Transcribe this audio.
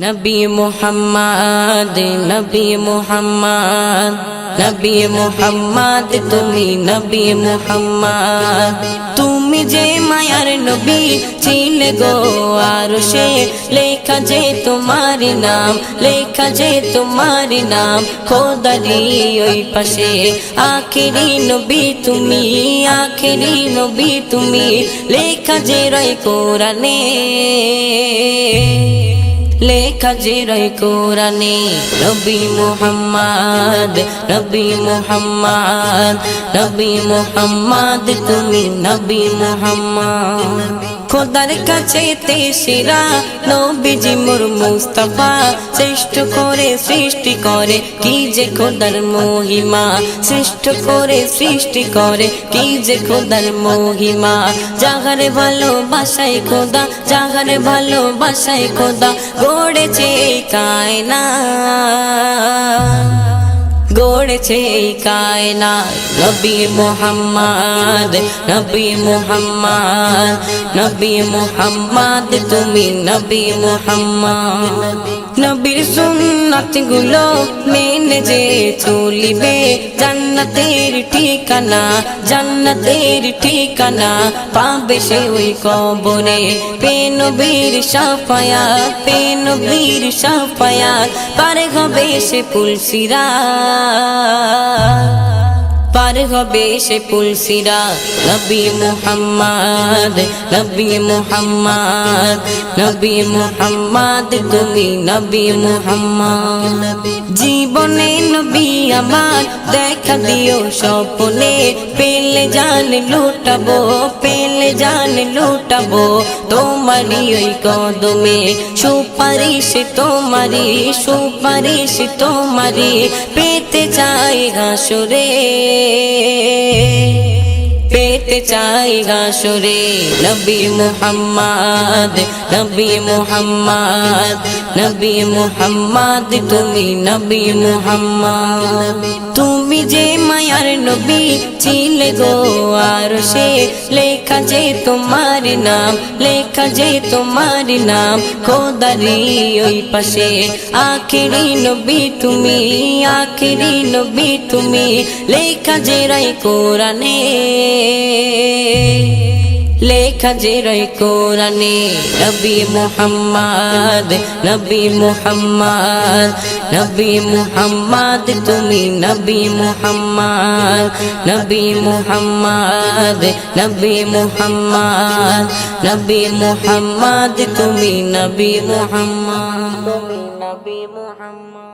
নবী মুহাম্মদ নবী মুহাম্মদ নবী মুহাম্মদ, তুমি নবী মুহাম্মদ। তুমি যে মায়ার নবী ছিলে গো, আর সে লেখা যে তোমার নাম, লেখা যে তোমার নাম, খোদারি ওই পাশে। আখেরি নবী তুমি, আখেরি নবী তুমি, লেখা যে রয় কোরআনে। লেখা যে রয় কোরআনে নবী মোহাম্মদ নবী মোহাম্মদ নবী মুহাম্মদ তুমি নবী মুহাম্মদ। খোদার কাছে তে সেরা নবীজি মোর মুস্তাফা শ্রেষ্ঠ করে সৃষ্টি করে, কি যে খোদার মহিমা? সৃষ্ট করে সৃষ্টি করে, কি যে খোদার মহিমা? জাগারে ভালোবাসায় খোদা জাগারে ভালোবাসায় খোদা গড়েছে কায়না গড়েছে এই কায়না নবী মোহাম্মদ নবী মোহাম্মদ নবী মোহাম্মদ তুমি নবী মোহাম্মদ। নবীর সুন্নাতগুলো মেনে যে চলিবে। জান্নাতের ঠিকানা জান্নাতের ঠিকানা পাবে সে ওই কবরে। পেন বীর সাফায়া পেন বীর সাফায়া পারে হবে সে পুলসিরা পার হবে সে পুলসিরা। নবী মোহাম্মদ নবী মোহাম্মদ নবী মোহাম্মদ, তুমি নবী মোহাম্মদ। জীবনে নবী আমার, দেখা দিও স্বপ্নে, পেলে জান লুটাবো, পেলে জান লুটাবো তোমারই ওই কদমে। সুপারিশ তোমারি সুপারিশ তোমারি পেতে চাই ঘাসরে পেতে চাই ঘাসরে নবী মুহাম্মদ নবী মুহাম্মদ নবী মুহাম্মদ, তুমি নবী মুহাম্মদ। তুমি যে মায়ার নবী ছিলে গো, আর সে লেখা যে তোমার নাম, লেখা যে তোমার নাম, খোদারি ওই পাশে। আখেরি নবী তুমি, আখেরি নবী তুমি, লেখা যে রাই কোরআনে। লেখা যে রয় কোরআনে নবী মুহাম্মদ নবী মুহাম্মদ নবী মুহাম্মদ তুমি নবী মুহাম্মদ নবী মুহাম্মদ নবী মুহাম্মদ নবী মুহাম্মদ তুমি নবী মুহাম্মদ নবী মুহাম্মদ